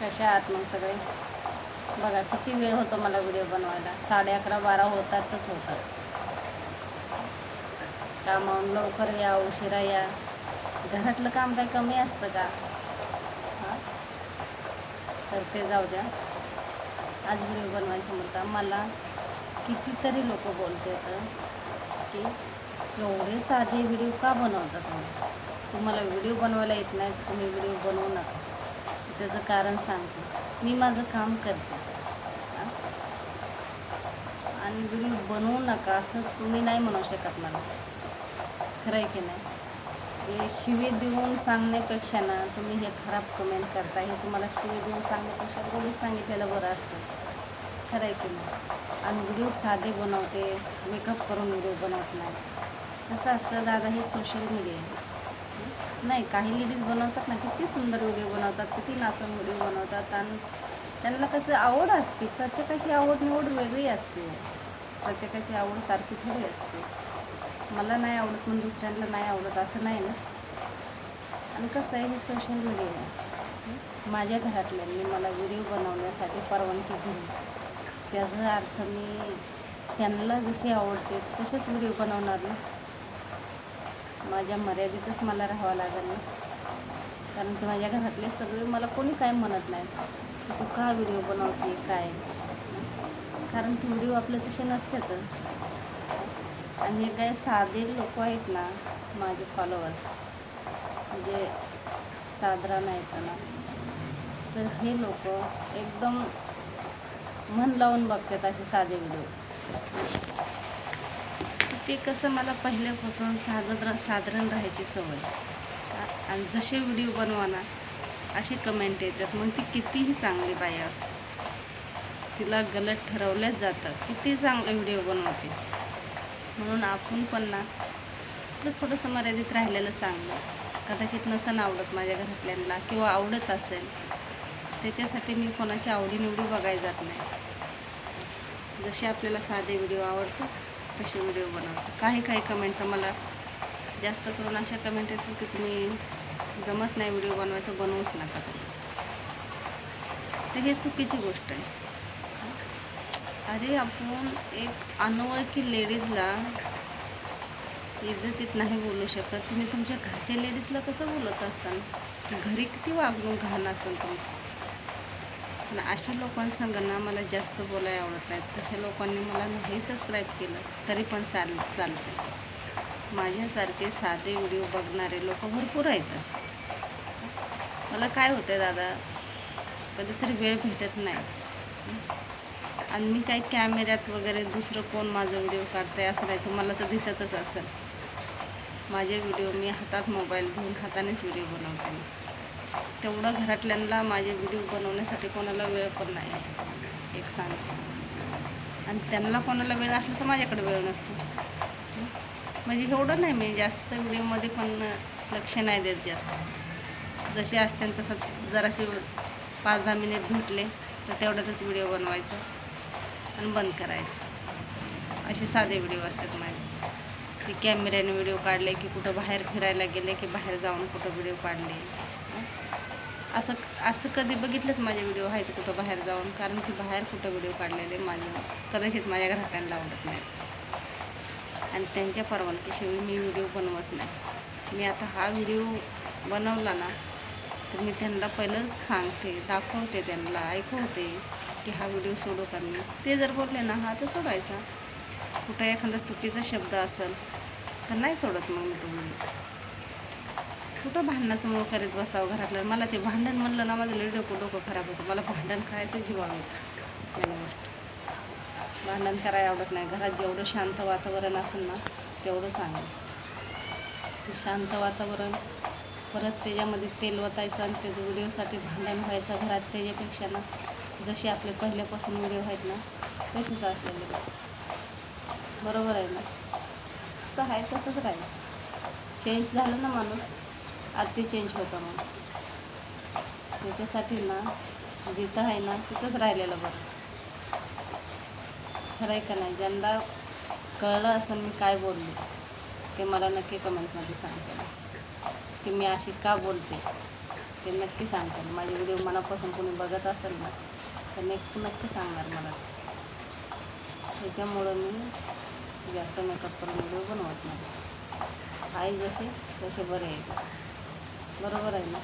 कशा आहात मग सगळे? बघा किती वेळ होतो मला व्हिडिओ बनवायला? साडे अकरा बारा होतातच होतात. कामावून लवकर या उशिरा या. घरातलं काम काही कमी असतं का? हां? तर ते जाऊ द्या. आज व्हिडिओ बनवायचं म्हणता मला कितीतरी लोक बोलते तर की एवढे साधे व्हिडिओ का बनवतात तुम्हाला व्हिडिओ बनवायला येत नाही तुम्ही व्हिडिओ बनवू नका. त्याचं कारण सांगते. मी माझं काम करते. आणि तुम्ही बनवू नका असं तुम्ही नाही म्हणू शकत मला. खरं आहे की नाही? हे शिवी देऊन सांगण्यापेक्षा ना तुम्ही हे खराब कमेंट करता हे तुम्हाला शिवी देऊन सांगण्यापेक्षा गोडी सांगितलेलं बरं असतं. खरं आहे की नाही? आणि व्हिडिओ साधे बनवते मेकअप करून व्हिडिओ बनवत नाही. कसं असतं दादा हे सोशल मीडिया आहे. नाही काही लेडीज बनवतात ना किती सुंदर व्हिडिओ बनवतात किती नाचून व्हिडिओ बनवतात आणि त्यांना कसं आवड असते प्रत्येकाची आवड निवड वेगळी असते. प्रत्येकाची आवड सारखी थोडी असते. मला नाही आवडत म्हणून दुसऱ्यांना नाही आवडत असं नाही ना. आणि कसं आहे हे सोशल मीडिया आहे. माझ्या घरातल्यांनी मला व्हिडिओ बनवण्यासाठी परवानगी दिली. त्याचा अर्थ मी त्यांना जशी आवडते तसेच व्हिडिओ बनवणार ना. माझ्या मर्यादेतच मला राहावं लागेल ना. कारण की माझ्या घरातले सगळे मला कोणी काय म्हणत नाही. तू का व्हिडिओ बनवते काय? कारण की व्हिडिओ आपले तसे नसतात आणि हे काय साधे लोक आहेत ना माझे फॉलोअर्स म्हणजे साधारण आहेत ना. तर हे लोक एकदम मन लावून बघतात असे साधे व्हिडिओ ते कसं मला पहिल्यापासून साधारण साधारण राहायची सवय. आणि जसे व्हिडिओ बनवा ना असे कमेंट येतात. मग ती कितीही चांगली बाई असो तिला गलत ठरवल्याच जातं. किती चांगलं व्हिडिओ बनवते. म्हणून आपण पण ना तर थोडंसं मर्यादित राहिलेलं चांगलं. कदाचित नसन आवडत माझ्या घरातल्यांना किंवा आवडत असेल त्याच्यासाठी मी कोणाची आवडीनिवडी बघायला जात नाही. जसे आपल्याला साधे व्हिडिओ आवडतात कसे व्हिडिओ बनवतो. काही काही कमेंट तर मला जास्त करून अशा कमेंट येतात की तुम्ही जमत नाही व्हिडिओ बनवायचं बनवूच नका तुम्ही. तर हे चुकीची गोष्ट आहे. अरे आपण एक अनोळखी लेडीजला इज्जतीत नाही बोलू शकत. तुम्ही तुमच्या घरच्या लेडीजला कसं बोलत असताना घरी किती वागणूक घाण असेल तुमची? पण अशा लोकांसंग ना मला जास्त बोलायला आवडत नाहीत. तशा लोकांनी मला नाही सबस्क्राईब केलं तरी पण चाल चालते माझ्यासारखे साधे व्हिडिओ बघणारे लोक भरपूर आहेत. मला काय होतं आहे दादा कधीतरी वेळ भेटत नाही. आणि मी काही कॅमेऱ्यात वगैरे दुसरं कोण माझा व्हिडिओ काढतंय आहे असं नाही तुम्हाला तर दिसतच असेल. माझे व्हिडिओ मी हातात मोबाईल घेऊन हातानेच व्हिडिओ बनवते. मी तेवढं घरातल्यांना माझे व्हिडिओ बनवण्यासाठी कोणाला वेळ पण नाही एक सांग. आणि त्यांना कोणाला वेळ असला तर माझ्याकडे वेळ नसतो. म्हणजे एवढं नाही मी जास्त व्हिडिओमध्ये पण लक्ष नाही देत जास्त. जसे असते तसं जराशी पाच दहा मिनिट भेटले तर तेवढ्यातच व्हिडिओ बनवायचा आणि बंद करायचं. असे साधे व्हिडिओ असतात माझे. की कॅमेऱ्याने व्हिडिओ काढले की कुठं बाहेर फिरायला गेले की बाहेर जाऊन कुठं व्हिडिओ काढले. असं असं कधी बघितलंच माझे व्हिडिओ आहेत कुठं बाहेर जाऊन? कारण की बाहेर कुठं व्हिडिओ काढलेले माझे? कदाचित माझ्या ग्राहकांना आवडत नाही. आणि त्यांच्या परवानगीशिवाय मी व्हिडिओ बनवत नाही. मी आता हा व्हिडिओ बनवला ना तर मी त्यांना पहिलं सांगते दाखवते त्यांना ऐकवते की हा व्हिडिओ सोडू का मी? ते जर बोलले ना हा तर सोडायचा. कुठं एखादा चुकीचा शब्द असेल तर नाही सोडत मग मी तो व्हिडिओ कुठं भांडणाचं मूळ करीत बसावं घरातलं? मला ते भांडण म्हणलं ना माझं लई डोकं डोकं खराब होतं. मला भांडण करायचं जीवावं मला गोष्ट. भांडण करायला आवडत नाही. घरात जेवढं शांत वातावरण असेल ना तेवढं चांगलं. शांत वातावरण परत त्याच्यामध्ये तेल वतायचं आणि ते व्हिडिओसाठी भांडण व्हायचं घरात त्याच्यापेक्षा ना जसे आपले पहिल्यापासून व्हिडिओ आहेत ना तसेच असलेले. बरोबर आहे ना? असं आहे तसंच राहील. चेंज झालं ना माणूस? आत्ती चेंज होतं मग. त्याच्यासाठी ना जिथं आहे ना तिथंच राहिलेलं बरं. खरं आहे का नाही? ज्यांना कळलं असं मी काय बोलले ते मला नक्की कमेंटमध्ये सांगते की मी अशी का बोलते ते नक्की सांगतात माझे व्हिडिओ मनापासून कोणी बघत असेल ना तर नक्की नक्की सांगणार मला. त्याच्यामुळं मी जास्त मेकअप करून व्हिडिओ बनवत नाही. आई जसे तसे बरे आहे. बरोबर आहे ना?